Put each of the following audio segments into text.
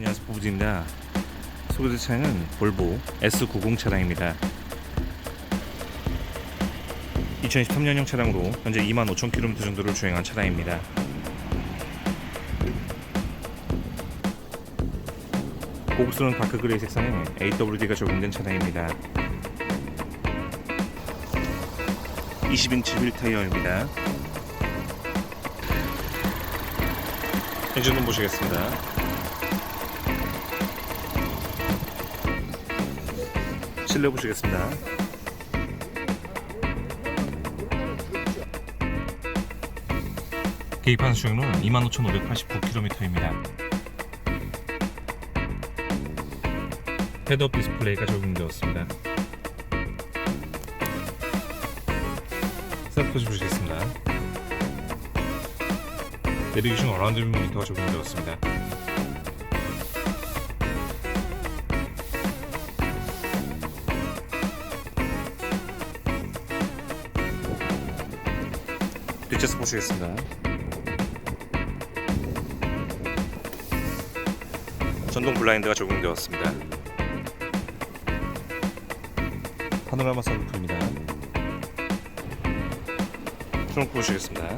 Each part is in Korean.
안녕하세요 부부입니다. 소개될 차량은 볼보 S90 차량입니다. 2013년형 차량으로 현재 25,000km 정도를 주행한 차량입니다. 고급스러운 다크 그레이 색상에 AWD가 적용된 차량입니다. 20인치 휠 타이어입니다. 엔진룸 보시겠습니다 실내 보시겠습니다. 계기판 수용료는 25,589km입니다. 헤드업 디스플레이가 적용되었습니다. 스타트 보시겠습니다. 내비게이션 어라운드 뷰 모니터가 적용되었습니다. 뒷좌석 보시겠습니다. 전동 블라인드가 적용되었습니다. 파노라마 선루프입니다. 트렁크 보시겠습니다.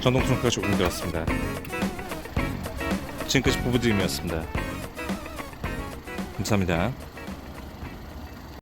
전동 트렁크가 적용되었습니다. 지금까지 부부드림이었습니다. 감사합니다.